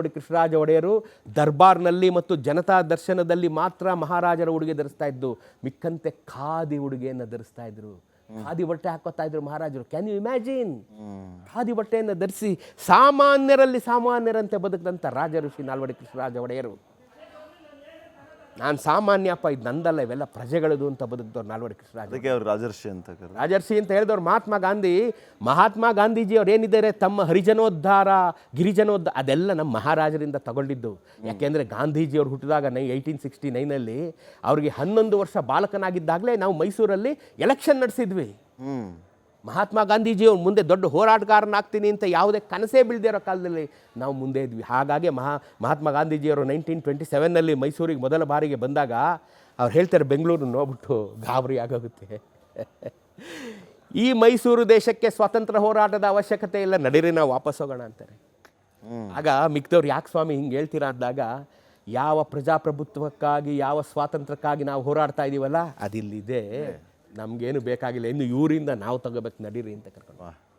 ನಾಲ್ವಡಿ ಕೃಷ್ಣರಾಜ ಒಡೆಯರು ದರ್ಬಾರ್ನಲ್ಲಿ ಮತ್ತು ಜನತಾ ದರ್ಶನದಲ್ಲಿ ಮಾತ್ರ ಮಹಾರಾಜರ ಉಡುಗೆ ಧರಿಸ್ತಾ ಇದ್ದು, ಮಿಕ್ಕಂತೆ ಖಾದಿ ಉಡುಗೆಯನ್ನು ಧರಿಸ್ತಾ ಇದ್ರು. ಖಾದಿ ಬಟ್ಟೆ ಹಾಕೋತಾ ಇದ್ರು ಮಹಾರಾಜರು. ಕ್ಯಾನ್ ಯು ಇಮ್ಯಾಜಿನ್ ಖಾದಿ ಬಟ್ಟೆಯನ್ನು ಧರಿಸಿ ಸಾಮಾನ್ಯರಲ್ಲಿ ಸಾಮಾನ್ಯರಂತೆ ಬದುಕಿದಂಥ ರಾಜ ಋಷಿ ನಾಲ್ವಡಿ ಕೃಷ್ಣರಾಜ ಒಡೆಯರು. ನಾನು ಸಾಮಾನ್ಯಪ್ಪ ಇದು ನಂದಲ್ಲ ಇವೆಲ್ಲ ಪ್ರಜೆಗಳದು ಅಂತ ಬದುಕಿದವ್ರು ನಾಲ್ವಡಿ ಕೃಷ್ಣ ಅದಕ್ಕೆ ಅವ್ರು ರಾಜರ್ಷಿ ಅಂತ ರಾಜರ್ಷಿ ಅಂತ ಹೇಳಿದವ್ರು ಮಹಾತ್ಮ ಗಾಂಧಿ ಮಹಾತ್ಮ ಗಾಂಧೀಜಿ ಅವ್ರು ಏನಿದ್ದಾರೆ ತಮ್ಮ ಹರಿಜನೋದ್ಧಾರ ಗಿರಿಜನೋದ್ಧ ಅದೆಲ್ಲ ನಮ್ಮ ಮಹಾರಾಜರಿಂದ ತಗೊಂಡಿದ್ದು. ಯಾಕೆಂದರೆ ಗಾಂಧೀಜಿ ಅವ್ರು ಹುಟ್ಟಿದಾಗ ನೈ ಏಯ್ಟೀನ್ ಸಿಕ್ಸ್ಟಿ ನೈನಲ್ಲಿ ಅವ್ರಿಗೆ ಹನ್ನೊಂದು ವರ್ಷ ಬಾಲಕನಾಗಿದ್ದಾಗಲೇ ನಾವು ಮೈಸೂರಲ್ಲಿ ಎಲೆಕ್ಷನ್ ನಡೆಸಿದ್ವಿ. ಹ್ಮ್. ಮಹಾತ್ಮ ಗಾಂಧೀಜಿಯವ್ರು ಮುಂದೆ ದೊಡ್ಡ ಹೋರಾಟಗಾರನಾಗ್ತೀನಿ ಅಂತ ಯಾವುದೇ ಕನಸೇ ಬೀಳದಿರೋ ಕಾಲದಲ್ಲಿ ನಾವು ಮುಂದೆ ಇದ್ವಿ. ಹಾಗಾಗಿ ಮಹಾ ಮಹಾತ್ಮ ಗಾಂಧೀಜಿಯವರು ನೈನ್ಟೀನ್ ಟ್ವೆಂಟಿ ಸೆವೆನ್ನಲ್ಲಿ ಮೈಸೂರಿಗೆ ಮೊದಲ ಬಾರಿಗೆ ಬಂದಾಗ ಅವ್ರು ಹೇಳ್ತಾರೆ ಬೆಂಗಳೂರು ನೋಡ್ಬಿಟ್ಟು ಗಾಬರಿ ಆಗೋಗುತ್ತೆ. ಈ ಮೈಸೂರು ದೇಶಕ್ಕೆ ಸ್ವಾತಂತ್ರ್ಯ ಹೋರಾಟದ ಅವಶ್ಯಕತೆ ಇಲ್ಲ ನಡೀರಿ ನಾವು ವಾಪಸ್ ಹೋಗೋಣ ಅಂತಾರೆ. ಆಗ ಮಿಕ್ದವ್ರು ಯಾಕೆ ಸ್ವಾಮಿ ಹಿಂಗೆ ಹೇಳ್ತೀರಾ ಅಂದಾಗ ಯಾವ ಪ್ರಜಾಪ್ರಭುತ್ವಕ್ಕಾಗಿ ಯಾವ ಸ್ವಾತಂತ್ರ್ಯಕ್ಕಾಗಿ ನಾವು ಹೋರಾಡ್ತಾ ಇದ್ದೀವಲ್ಲ ಅದಿಲ್ಲಿದೆ. ನಮಗೇನು ಬೇಕಾಗಿಲ್ಲ. ಇನ್ನು ಇವರಿಂದ ನಾವು ತಗೋಬೇಕು ನಡೀರಿ ಅಂತ ಕರ್ಕೊಂಡು.